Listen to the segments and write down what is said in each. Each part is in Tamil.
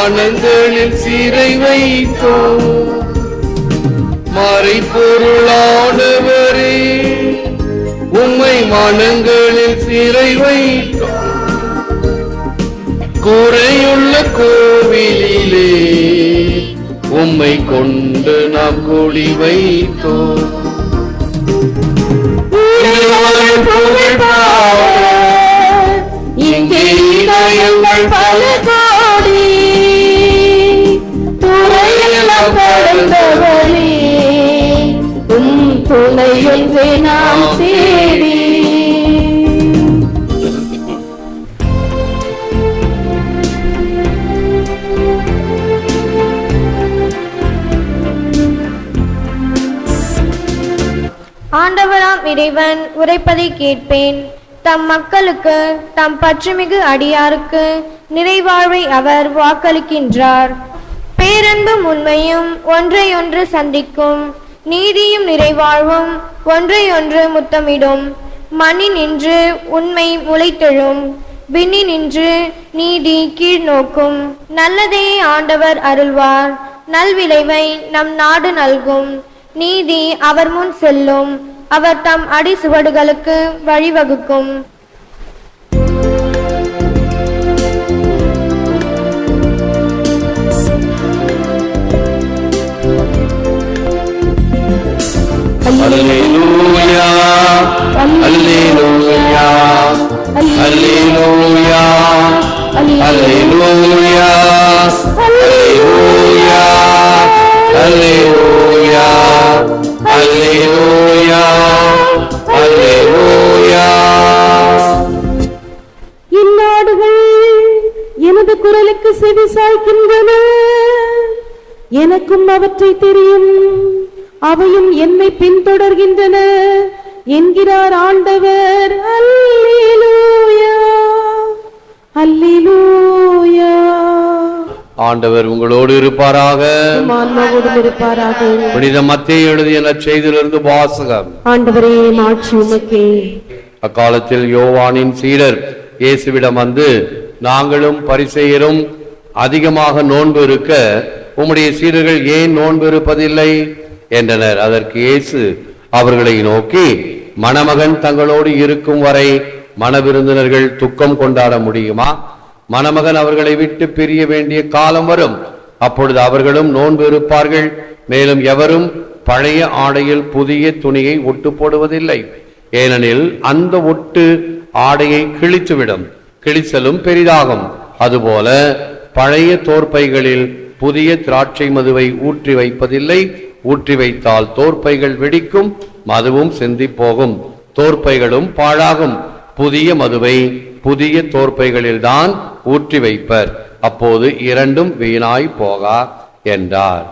ஆனந்தனில் சிறை வைத்தோ. மறைப்பொருளானவரே உம்மை மனங்களில் சிறை வைத்தோ. குறையுள்ள கோவிலிலே உம்மை கொண்டு நாம் கூடி வைத்தோ. இங்கே இதயங்கள் பல என்று நாம் தேடி. ஆண்டவராம் இறைவன் உரைப்பதை கேட்பேன். தம் மக்களுக்கு தம் பற்றுமிகு அடியாருக்கு நிறைவாழ்வை அவர் வாக்களிக்கின்றார். பேரன்பும் உண்மையும் ஒன்றையொன்று சந்திக்கும். நீதியும் நிறைவாழ்வும் ஒன்றையொன்று முத்தமிடும். மணி நின்று உண்மை முளைத்தெழும் விண்ணினின்று நீதி கீழ் நோக்கும் நல்லதே ஆண்டவர் அருள்வார் நல்விளைவை நம் நாடு நல்கும். நீதி அவர் முன் செல்லும் அவர் தம் அடி சுவடுகளுக்கு வழிவகுக்கும். அல்லேலூயா அல்லேலூயா அல்லேலூயா அல்லேலூயா அல்லேலூயா அல்லேலூயா அல்லேலூயா அல்லேலூயா இந்நாடுகள் எனது குரலுக்கு செவி சாய்க்கின்றன. எனக்கும் அவற்றை தெரியும். அவையும் என்னை பின்தொடர்கின்றன என்கிறார் ஆண்டவர். ஆண்டவர் உங்களோடு இருப்பாராக. புனித மத்திய எழுதிய நற்செய்தியிலிருந்து வாசகம். ஆண்டவரே மாட்சி உமக்கே. அக்காலத்தில் யோவானின் சீடர் இயேசுவிடம் வந்து நாங்களும் பரிசெயரும் அதிகமாக நோன்பு இருக்க உம்முடைய சீடர்கள் ஏன் நோன்பு இருப்பதில்லை? என்றனர். அதற்கு இயேசு அவர்களை நோக்கி மணமகன் தங்களோடு இருக்கும் வரை மணவிருந்தினர்கள் துக்கம் கொண்டாட முடியுமா? மணமகன் அவர்களை விட்டு பிரிய வேண்டிய காலம் வரும். அப்பொழுது அவர்களும் நோன்பு இருப்பார்கள். மேலும் எவரும் பழைய ஆடையில் புதிய துணியை ஒட்டு போடுவதில்லை. ஏனெனில் அந்த ஒட்டு ஆடையை கிழித்துவிடும். கிழிச்சலும் பெரிதாகும். அதுபோல பழைய தோற்பைகளில் புதிய திராட்சை மதுவை ஊற்றி வைப்பதில்லை. ஊற்றி வைத்தால் தோற்பைகள் வெடிக்கும் மதுவும் சிந்திப் போகும் தோற்பைகளும் பாழாகும். புதிய மதுவை புதிய தோற்பைகளில்தான் ஊற்றி வைப்பர். அப்போது இரண்டும் வீணாய் போகா என்றார்.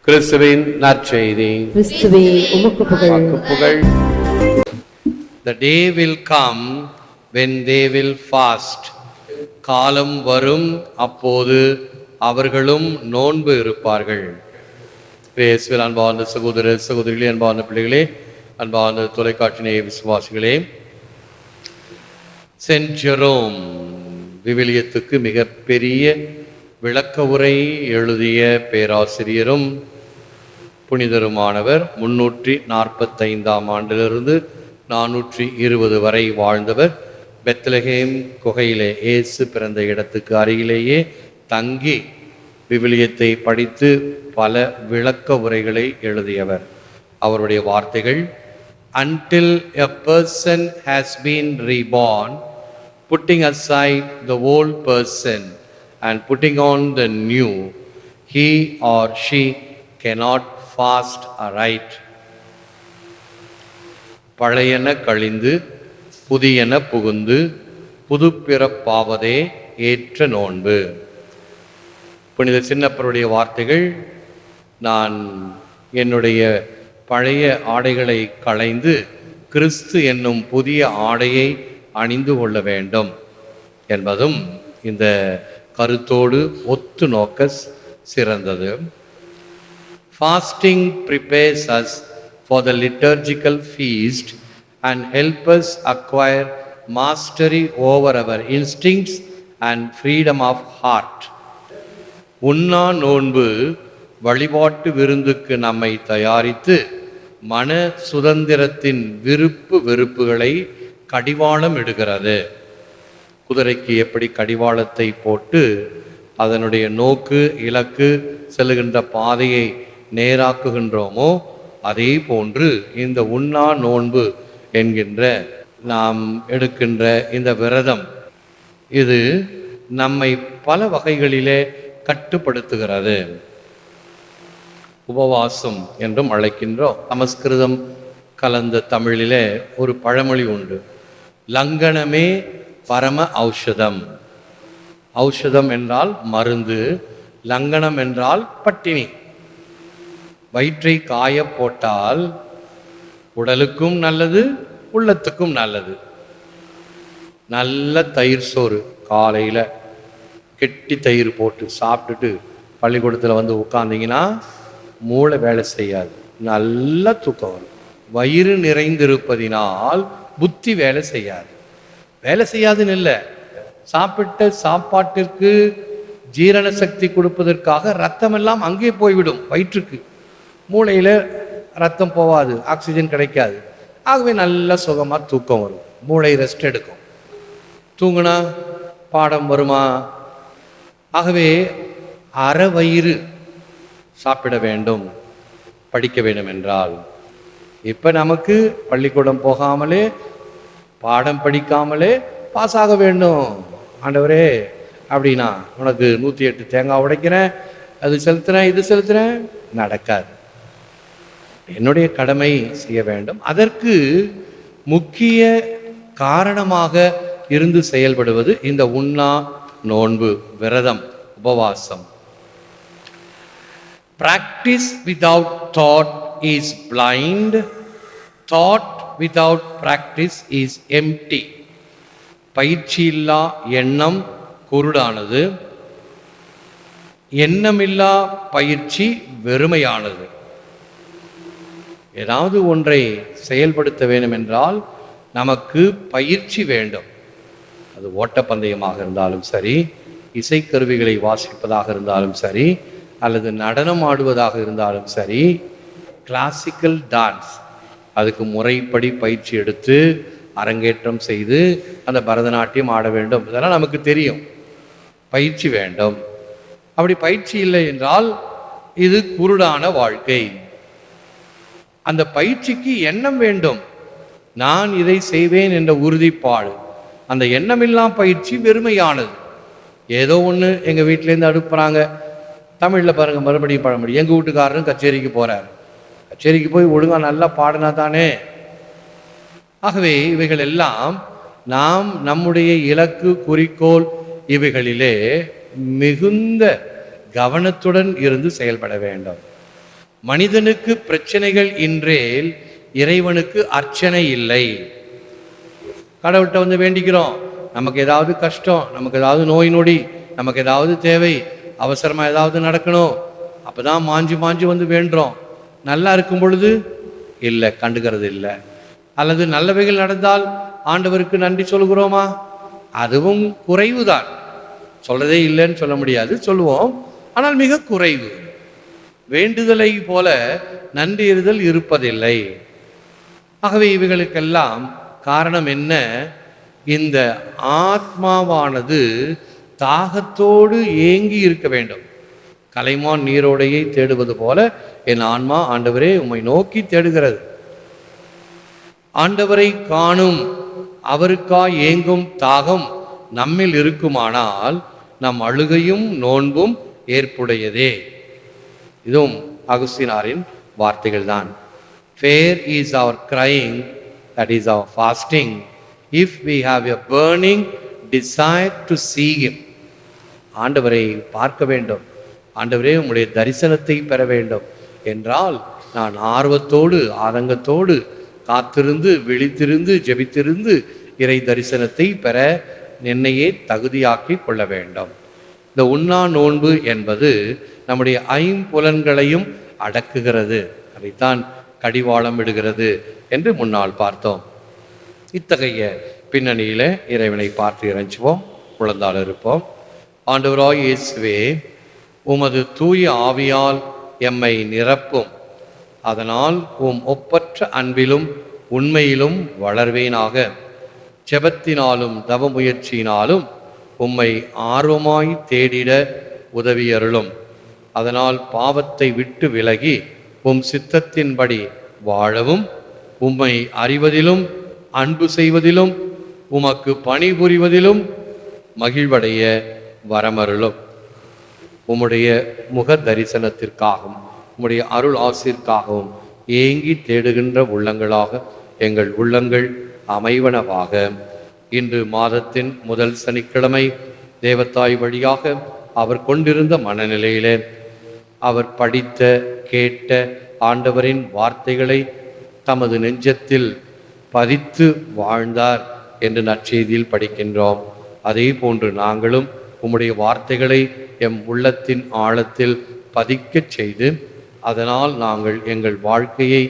கிறிஸ்துவின் நற்செய்தி. கிறிஸ்துவே உமக்கு புகழ். The day will come when they will fast. காலம் வரும் அப்போது அவர்களும் நோன்பு இருப்பார்கள். இயேசுவில் அன்பார்ந்த சகோதர சகோதரிகளே அன்பார்ந்த பிள்ளைகளே அன்பார்ந்த தொலைக்காட்சி நேய விசுவாசிகளே. சென்ட் ஜெரோம் விவிலியத்துக்கு மிகப்பெரிய விளக்க உரை எழுதிய பேராசிரியரும் புனிதருமானவர் முன்னூற்றி நாற்பத்தைந்தாம் ஆண்டிலிருந்து நானூற்றி இருபது வரை வாழ்ந்தவர் பெத்லஹேம் குகையிலே இயேசு பிறந்த இடத்துக்கு அருகிலேயே தங்கி விவிலியத்தை படித்து பல விளக்க உரைகளை எழுதியவர். அவருடைய வார்த்தைகள் until a person has been reborn putting aside the old person and putting on the new he or she cannot fast aright பழையன கழிந்து புதியன புகுந்து புதுப்பிறப்பாவதே ஏற்ற நோன்பு. புனித சின்னப்பருடைய வார்த்தைகள் நான் என்னுடைய பழைய ஆடைகளை களைந்து கிறிஸ்து என்னும் புதிய ஆடையை அணிந்து கொள்ள வேண்டும் என்பதும் இந்த கருத்தோடு ஒத்து நோக்க சிறந்தது. Fasting prepares us for the liturgical feast and helpers acquire mastery over our instincts and freedom of heart உண்ணா நோன்பு வழிபாட்டு விருந்துக்கு நம்மை தயாரித்து மன சுதந்திரத்தின் விருப்பு வெறுப்புகளை கடிவாளம் இடுகிறது. குதிரைக்கு எப்படி கடிவாளத்தை போட்டு அதனுடைய நோக்கு இலக்கு செல்லுகின்ற பாதையை நேராக்குகின்றோமோ அதே போன்று இந்த உண்ணா நோன்பு என்கின்ற நாம் எடுக்கின்ற இந்த விரதம். இது நம்மை பல வகைகளிலே கட்டுப்படுத்துகிறது. உபவாசம் என்றும் அழைக்கின்றோம். சமஸ்கிருதம் கலந்த தமிழிலே ஒரு பழமொழி உண்டு. லங்கனமே பரம ஔஷதம். ஔஷதம் என்றால் மருந்து லங்கனம் என்றால் பட்டினி. வயிற்றை காய போட்டால் உடலுக்கும் நல்லது உள்ளத்துக்கும் நல்லது. நல்ல தயிர் சோறு காலையில் கெட்டி தயிர் போட்டு சாப்பிட்டுட்டு பள்ளிக்கூடத்தில் வந்து உட்கார்ந்தீங்கன்னா மூளை வேலை செய்யாது. நல்ல தூக்கம் வரும். வயிறு நிறைந்திருப்பதினால் புத்தி வேலை செய்யாது. வேலை செய்யாதுன்னு இல்லை. சாப்பிட்ட சாப்பாட்டிற்கு ஜீரண சக்தி கொடுப்பதற்காக ரத்தம் எல்லாம் அங்கே போய்விடும் வயிற்றுக்கு. மூளையில் ரத்தம் போகாது ஆக்சிஜன் கிடைக்காது. ஆகவே நல்லா சுகமாக தூக்கம் வரும். மூளை ரெஸ்ட் எடுக்கும். தூங்குனா பாடம் வருமா? ஆகவே அறவயிறு சாப்பிட வேண்டும் படிக்க வேண்டும் என்றால். இப்போ நமக்கு பள்ளிக்கூடம் போகாமலே பாடம் படிக்காமலே பாஸ் ஆக வேண்டும். ஆண்டவரே அப்படின்னா உனக்கு நூற்றி எட்டு தேங்காய் உடைக்கிறேன் அது செலுத்துறேன் இது செலுத்துறேன் நடக்காது. என்னுடைய கடமை செய்ய வேண்டும். அதற்கு முக்கிய காரணமாக இருந்து செயல்படுவது இந்த உண்ணா நோன்பு விரதம் உபவாசம். Practice without thought is blind thought without practice is empty பயிற்சியில்லா எண்ணம் குருடானது. எண்ணமில்லா பயிற்சி வெறுமையானது. ஏதாவது ஒன்றை செயல்படுத்த வேண்டும் என்றால் நமக்கு பயிற்சி வேண்டும். அது ஓட்டப்பந்தயமாக இருந்தாலும் சரி இசைக்கருவிகளை வாசிப்பதாக இருந்தாலும் சரி அல்லது நடனம் ஆடுவதாக இருந்தாலும் சரி கிளாசிக்கல் டான்ஸ் அதுக்கு முறைப்படி பயிற்சி எடுத்து அரங்கேற்றம் செய்து அந்த பரதநாட்டியம் ஆட வேண்டும். இதெல்லாம் நமக்கு தெரியும். பயிற்சி வேண்டும். அப்படி பயிற்சி இல்லை என்றால் இது குருடான வாழ்க்கை. அந்த பயிற்சிக்கு எண்ணம் வேண்டும். நான் இதை செய்வேன் என்ற உறுதிப்பாடு. அந்த எண்ணமில்லாம் பயிற்சி வெறுமையானது. ஏதோ ஒன்று எங்கள் வீட்டிலேருந்து அனுப்புகிறாங்க தமிழில் பாருங்கள் மறுபடியும் பழமொழி. எங்கள் வீட்டுக்காரரும் கச்சேரிக்கு போகிறார் கச்சேரிக்கு போய் ஒழுங்காக நல்லா பாடினா தானே? ஆகவே இவைகள் எல்லாம் நாம் நம்முடைய இலக்கு குறிக்கோள் இவைகளிலே மிகுந்த கவனத்துடன் இருந்து செயல்பட வேண்டும். மனிதனுக்கு பிரச்சனைகள் இன்றேல் இறைவனுக்கு அர்ச்சனை இல்லை. கடவுள்கிட்ட வந்து வேண்டிக்கிறோம். நமக்கு ஏதாவது கஷ்டம் நமக்கு ஏதாவது நோய் நொடி நமக்கு ஏதாவது தேவை அவசரமாக ஏதாவது நடக்கணும் அப்போ தான் மாஞ்சி மாஞ்சி வந்து வேண்டுறோம். நல்லா இருக்கும் பொழுது இல்லை கண்டுக்கிறது இல்லை. அல்லது நல்லவைகள் நடந்தால் ஆண்டவருக்கு நன்றி சொல்கிறோமா? அதுவும் குறைவுதான். சொல்கிறதே இல்லைன்னு சொல்ல முடியாது சொல்லுவோம். ஆனால் மிக குறைவு. வேண்டுதலை போல நன்றி இருதல் இருப்பதில்லை. ஆகவே இவைகளுக்கெல்லாம் காரணம் என்ன? இந்த ஆத்மாவானது தாகத்தோடு ஏங்கி இருக்க வேண்டும். கலைமான் நீரோடையை தேடுவது போல என் ஆன்மா ஆண்டவரே உம்மை நோக்கி தேடுகிறது. ஆண்டவரை காணும் அவருக்காய் ஏங்கும் தாகம் நம்மில் இருக்குமானால் நம் அழுகையும் நோன்பும் ஏற்புடையதே. இதுவும் அகுஸ்தினாரின் வார்த்தைகள் தான் fair is our crying that is our fasting if we have a burning desire to see him. ஆண்டவரை பார்க்க வேண்டும். ஆண்டவரே உம்முடைய தரிசனத்தை பெற வேண்டும். என்றால் நான் ஆர்வத்தோடு ஆதங்கத்தோடு காத்திருந்து விழித்திருந்து ஜெபித்திருந்து இறை தரிசனத்தை பெற என்னையே தகுதியாக்கி கொள்ள வேண்டும். இந்த உண்ணா நோன்பு என்பது நம்முடைய ஐம்புலன்களையும் அடக்குகிறது. அதைத்தான் கடிவாளம் விடுகிறது என்று முன்னால் பார்த்தோம். இத்தகைய பின்னணியில இறைவனை பார்த்து இறைஞ்சுவோம் உழந்தால் இருப்போம் ஆண்டவராய் இயேசுவே உமது தூய ஆவியால் எம்மை நிரப்பும். அதனால் உம் ஒப்பற்ற அன்பிலும் உண்மையிலும் வளர்வேனாக. ஜெபத்தினாலும் தவ முயற்சியினாலும் உம்மை ஆர்வமாய் தேடிட உதவியருளும். அதனால் பாவத்தை விட்டு விலகி உம் சித்தத்தின்படி வாழவும் உம்மை அறிவதிலும் அன்பு செய்வதிலும் உமக்கு பணிபுரிவதிலும் மகிழ்வடைய வரமருளும். உம்முடைய முக தரிசனத்திற்காகவும் உம்முடைய அருள் ஆசிற்காகவும் ஏங்கி தேடுகின்ற உள்ளங்களாக எங்கள் உள்ளங்கள் அமைவனவாக. இன்று மாதத்தின் முதல் சனிக்கிழமை தேவத்தாய் வழியாக அவர் கொண்டிருந்த மனநிலையிலே அவர் படித்த கேட்ட ஆண்டவரின் வார்த்தைகளை தமது நெஞ்சத்தில் பதித்து வாழ்ந்தார் என்று நற்செய்தியில் படிக்கின்றோம். அதே போன்று நாங்களும் உம்முடைய வார்த்தைகளை எம் உள்ளத்தின் ஆழத்தில் பதிக்கச் செய்து அதனால் நாங்கள் எங்கள் வாழ்க்கையை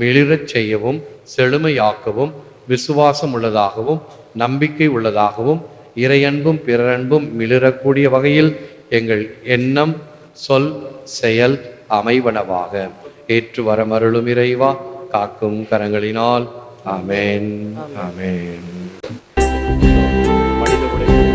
மிளிரச் செய்யவும் செழுமையாக்கவும் விசுவாசம் உள்ளதாகவும் நம்பிக்கை உள்ளதாகவும் இறையன்பும் பிறரன்பும் மிளிரக்கூடிய வகையில் எங்கள் எண்ணம் சொல் செயல் அமைவனவாக. ஏற்று வரமருளும் இறைவா காக்கும் கரங்களினால். ஆமென். ஆமென். மனித உலகில்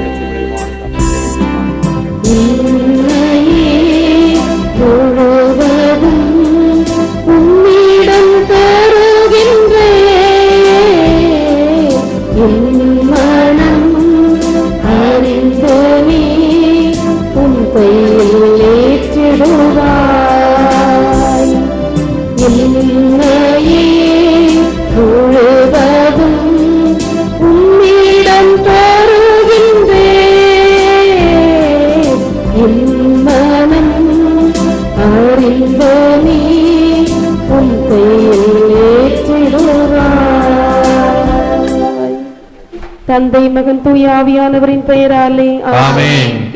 தந்தை மகன் தூய ஆவியானவரின் பெயராலே ஆமென்.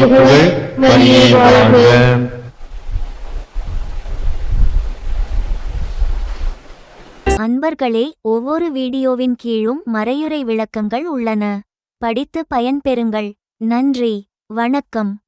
புகழ் மரியே வாழ்க. அன்பர்களே ஒவ்வொரு வீடியோவின் கீழும் மறையுறை விளக்கங்கள் உள்ளன. படித்து பயன்பெறுங்கள். நன்றி. வணக்கம்.